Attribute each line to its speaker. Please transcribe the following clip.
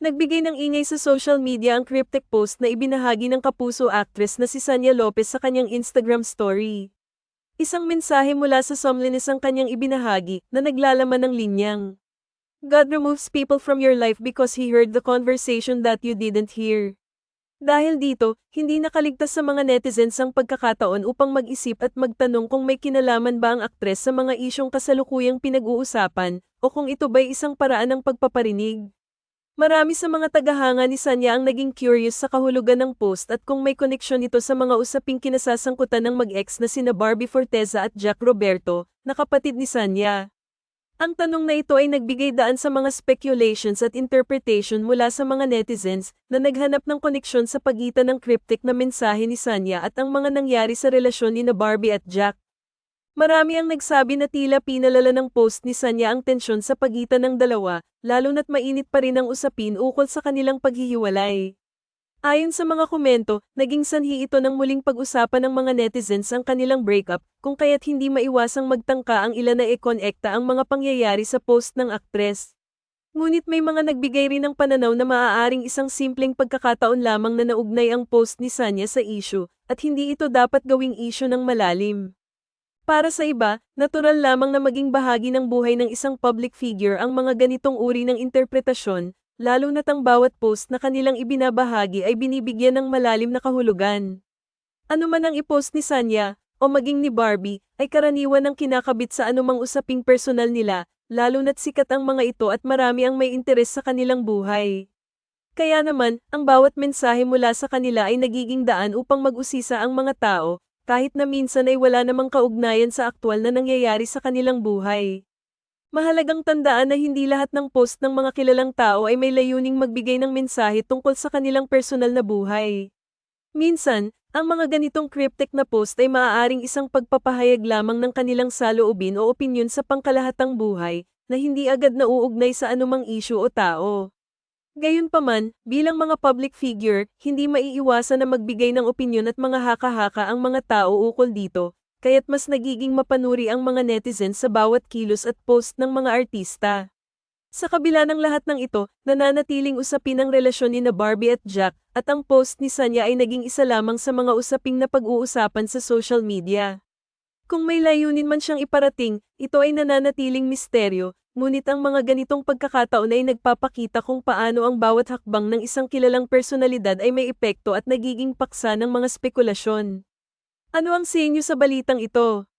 Speaker 1: Nagbigay ng ingay sa social media ang cryptic post na ibinahagi ng kapuso actress na si Sanya Lopez sa kanyang Instagram story. Isang mensahe mula sa Somliness ang kanyang ibinahagi na naglalaman ng linyang. God removes people from your life because He heard the conversation that you didn't hear. Dahil dito, hindi nakaligtas sa mga netizens ang pagkakataon upang mag-isip at magtanong kung may kinalaman ba ang aktres sa mga isyong kasalukuyang pinag-uusapan o kung ito ba'y isang paraan ng pagpaparinig. Marami sa mga tagahanga ni Sanya ang naging curious sa kahulugan ng post at kung may koneksyon ito sa mga usaping kinasasangkutan ng mag-ex na sina Barbie Forteza at Jack Roberto, na kapatid ni Sanya. Ang tanong na ito ay nagbigay daan sa mga speculations at interpretation mula sa mga netizens na naghanap ng koneksyon sa pagitan ng cryptic na mensahe ni Sanya at ang mga nangyari sa relasyon ni na Barbie at Jack. Marami ang nagsabi na tila pinalala ng post ni Sanya ang tensyon sa pagitan ng dalawa, lalo na't mainit pa rin ang usapin ukol sa kanilang paghihiwalay. Ayon sa mga komento, naging sanhi ito ng muling pag-usapan ng mga netizens ang kanilang breakup, kung kaya't hindi maiwasang magtangka ang ilan na ikonekta ang mga pangyayari sa post ng aktres. Ngunit may mga nagbigay rin ng pananaw na maaaring isang simpleng pagkakataon lamang na naugnay ang post ni Sanya sa issue, at hindi ito dapat gawing issue ng malalim. Para sa iba, natural lamang na maging bahagi ng buhay ng isang public figure ang mga ganitong uri ng interpretasyon, lalo na't ang bawat post na kanilang ibinabahagi ay binibigyan ng malalim na kahulugan. Ano man ang ipost ni Sanya, o maging ni Barbie, ay karaniwan ang kinakabit sa anumang usaping personal nila, lalo na't sikat ang mga ito at marami ang may interes sa kanilang buhay. Kaya naman, ang bawat mensahe mula sa kanila ay nagiging daan upang mag-usisa ang mga tao, kahit na minsan ay wala namang kaugnayan sa aktwal na nangyayari sa kanilang buhay. Mahalagang tandaan na hindi lahat ng post ng mga kilalang tao ay may layuning magbigay ng mensahe tungkol sa kanilang personal na buhay. Minsan, ang mga ganitong cryptic na post ay maaaring isang pagpapahayag lamang ng kanilang saloobin o opinyon sa pangkalahatang buhay, na hindi agad nauugnay sa anumang issue o tao. Gayunpaman, bilang mga public figure, hindi maiiwasan na magbigay ng opinyon at mga haka-haka ang mga tao ukol dito, kaya't mas nagiging mapanuri ang mga netizens sa bawat kilos at post ng mga artista. Sa kabila ng lahat ng ito, nananatiling usapin ang relasyon ni na Barbie at Jack, at ang post ni Sanya ay naging isa lamang sa mga usaping na pag-uusapan sa social media. Kung may layunin man siyang iparating, ito ay nananatiling misteryo, ngunit ang mga ganitong pagkakataon ay nagpapakita kung paano ang bawat hakbang ng isang kilalang personalidad ay may epekto at nagiging paksa ng mga spekulasyon. Ano ang senyo sa balitang ito?